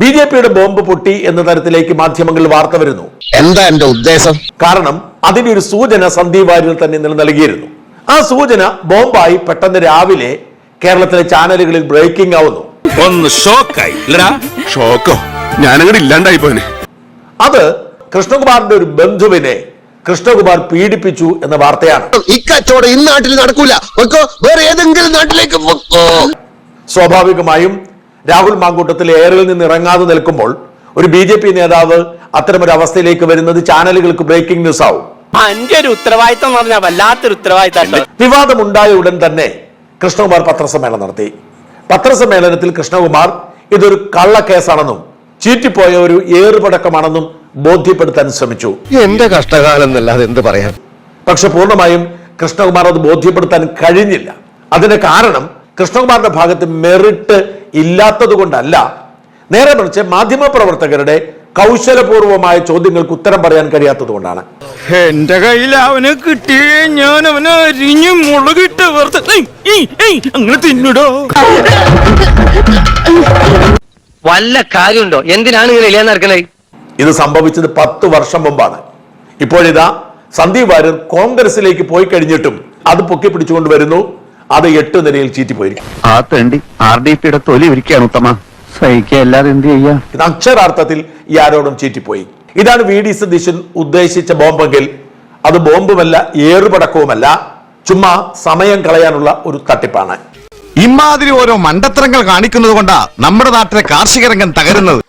B J പിയുടെ bomb പൊട്ടി എന്ന തരത്തിലേക്ക് മാധ്യമങ്ങളിൽ വാർത്ത വരുന്നു. എന്താ എന്റെ ഉദ്ദേശം? കാരണം അതിന്റെ ഒരു സൂചന സന്ദീപ് വാര്യർ തന്നെ ഇന്നലെ നൽകിയിരുന്നു. ആ സൂചന ബോംബായി പെട്ടെന്ന് രാവിലെ കേരളത്തിലെ ചാനലുകളിൽ ബ്രേക്കിംഗ് ആവുന്നു. ഒന്ന് ഷോക്കായി. ഷോക്കോ? ഞാനങ്ങോട്ട് ഇല്ലാണ്ടായി പോനെ അത് കൃഷ്ണകുമാറിന്റെ ഒരു ബന്ധുവിനെ കൃഷ്ണകുമാർ പീഡിപ്പിച്ചു എന്ന വാർത്തയാണ്. ഈ കച്ചവടം ഈ നാട്ടിൽ നടക്കൂല. വേറെ ഏതെങ്കിലും നാട്ടിലേക്ക് സ്വാഭാവികമായും രാഹുൽ മാങ്കൂട്ടത്തിൽ എയറിൽ നിന്ന് ഇറങ്ങാതെ നിൽക്കുമ്പോൾ ഒരു ബി ജെ പി നേതാവ് അത്തരമൊരു അവസ്ഥയിലേക്ക് വരുന്നത് ചാനലുകൾക്ക് ബ്രേക്കിംഗ് ന്യൂസ് ആവും. ഉത്തരവാദിത്തം എന്ന് പറഞ്ഞാൽ വല്ലാത്തൊരു ഉത്തരവാദിത്തം വിവാദമുണ്ടായ ഉടൻ തന്നെ കൃഷ്ണകുമാർ പത്രസമ്മേളനം നടത്തി. പത്രസമ്മേളനത്തിൽ കൃഷ്ണകുമാർ ഇതൊരു കള്ളക്കേസാണെന്നും ചീറ്റിപ്പോയ ഒരു ഏറുപടക്കമാണെന്നും ബോധ്യപ്പെടുത്താൻ ശ്രമിച്ചു. എന്റെ കഷ്ടകാലം എന്നല്ലാതെ എന്ത് പറയാൻ? പക്ഷെ പൂർണമായും കൃഷ്ണകുമാർ അത് ബോധ്യപ്പെടുത്താൻ കഴിഞ്ഞില്ല. അതിന്റെ കാരണം കൃഷ്ണകുമാറിന്റെ ഭാഗത്ത് മെറിറ്റ് ഇല്ലാത്തത് കൊണ്ടല്ല നേരെ മറിച്ച് മാധ്യമപ്രവർത്തകരുടെ കൗശലപൂർവമായ ചോദ്യങ്ങൾക്ക് ഉത്തരം പറയാൻ കഴിയാത്തത് കൊണ്ടാണ് എന്റെ കയ്യിൽ അവന് കിട്ടിയേ ഞാൻ അവനെ അരിഞ്ഞു മുളകിട്ട് അങ്ങനെ തിന്നിടോ. വല്ല കാര്യമുണ്ടോ? എന്തിനാണ് ഇങ്ങനെ ഇല്ലാന്ന് നടക്കണേ? ഇത് സംഭവിച്ചത് പത്ത് വർഷം മുമ്പാണ്. ഇപ്പോഴിതാ സന്ദീപ് വാര്യർ കോൺഗ്രസിലേക്ക് പോയി കഴിഞ്ഞിട്ടും അത് പൊക്കി പിടിച്ചുകൊണ്ട് വരുന്നു. അത് എട്ട് നിലയിൽ ചീറ്റിപ്പോയിരിക്കും ആ തണ്ടി ആർ ഡി പിയുടെ തൊലി ഒരുക്കുകയാണ് ഉത്തമ. സഹിക്കുക അല്ലാതെ എന്ത് ചെയ്യാ? ഇത് അക്ഷരാർത്ഥത്തിൽ ഈ ആരോടും ചീറ്റിപ്പോയി. ഇതാണ് വി ഡി സതീശൻ ഉദ്ദേശിച്ച ബോംബെങ്കിൽ. അത് ബോംബുമല്ല ഏറുപടക്കവുമല്ല. ചുമ്മാ സമയം കളയാനുള്ള ഒരു തട്ടിപ്പാണ്. ഇമാതിരി ഓരോ മണ്ടത്തരങ്ങൾ കാണിക്കുന്നത് കൊണ്ടാ നമ്മുടെ നാട്ടിലെ കാർഷിക രംഗം തകരുന്നത്.